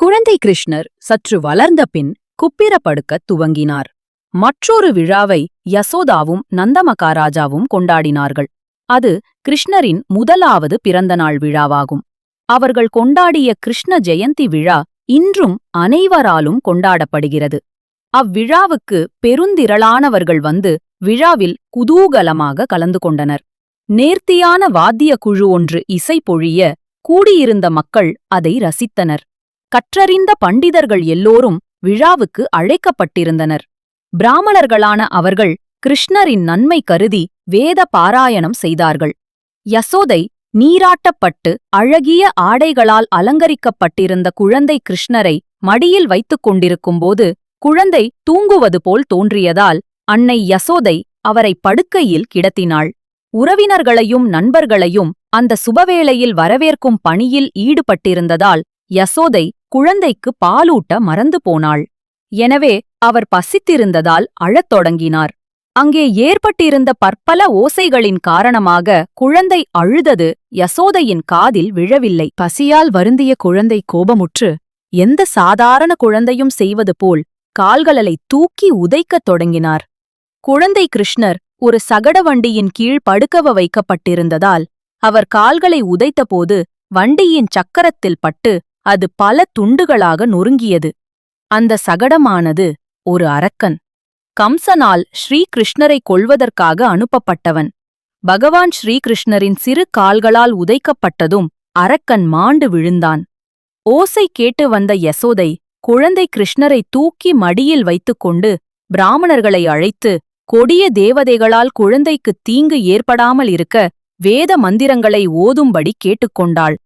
குழந்தை கிருஷ்ணர் சற்று வளர்ந்த பின் குப்பிரப்படுக்கத் துவங்கினார். மற்றொரு விழாவை யசோதாவும் நந்தமகாராஜாவும் கொண்டாடினார்கள். அது கிருஷ்ணரின் முதலாவது பிறந்தநாள் விழாவாகும். அவர்கள் கொண்டாடிய கிருஷ்ண ஜெயந்தி விழா இன்றும் அனைவராலும் கொண்டாடப்படுகிறது. அவ்விழாவுக்கு பெருந்திரளானவர்கள் வந்து விழாவில் குதூகலமாக கலந்து கொண்டனர். நேர்த்தியான வாத்திய குழு ஒன்று இசை பொழிய கூடியிருந்த மக்கள் அதை ரசித்தனர். கற்றறிந்த பண்டிதர்கள் எல்லோரும் விழாவுக்கு அழைக்கப்பட்டிருந்தனர். பிராமணர்களான அவர்கள் கிருஷ்ணரின் நன்மை கருதி வேத பாராயணம் செய்தார்கள். யசோதை நீராட்டப்பட்டு அழகிய ஆடைகளால் அலங்கரிக்கப்பட்டிருந்த குழந்தை கிருஷ்ணரை மடியில் வைத்துக் கொண்டிருக்கும்போது குழந்தை தூங்குவது போல் தோன்றியதால் அன்னை யசோதை அவரை படுக்கையில் கிடத்தினாள். உறவினர்களையும் நண்பர்களையும் அந்த சுபவேளையில் வரவேற்கும் பணியில் ஈடுபட்டிருந்ததால் யசோதை குழந்தைக்கு பாலூட்ட மறந்து போனாள். எனவே அவர் பசித்திருந்ததால் அழத் தொடங்கினார். அங்கே ஏற்பட்டிருந்த பற்பல ஓசைகளின் காரணமாக குழந்தை அழுதது யசோதையின் காதில் விழவில்லை. பசியால் வருந்திய குழந்தை கோபமுற்று எந்த சாதாரண குழந்தையும் செய்வது போல் கால்களை தூக்கி உதைக்கத் தொடங்கினார். குழந்தை கிருஷ்ணர் ஒரு சகட வண்டியின் கீழ் படுக்கவ வைக்கப்பட்டிருந்ததால் அவர் கால்களை உதைத்தபோது வண்டியின் சக்கரத்தில் பட்டு அது பல துண்டுகளாக நொறுங்கியது. அந்த சகடமானது ஒரு அரக்கன். கம்சனால் ஸ்ரீகிருஷ்ணரை கொல்வதற்காக அனுப்பப்பட்டவன். பகவான் ஸ்ரீகிருஷ்ணரின் சிறு கால்களால் உதைக்கப்பட்டதும் அரக்கன் மாண்டு விழுந்தான். ஓசை கேட்டு வந்த யசோதை குழந்தை கிருஷ்ணரை தூக்கி மடியில் வைத்துக்கொண்டு பிராமணர்களை அழைத்து கொடிய தேவதைகளால் குழந்தைக்குத் தீங்கு ஏற்படாமல் இருக்க வேத மந்திரங்களை ஓதும்படி கேட்டுக்கொண்டாள்.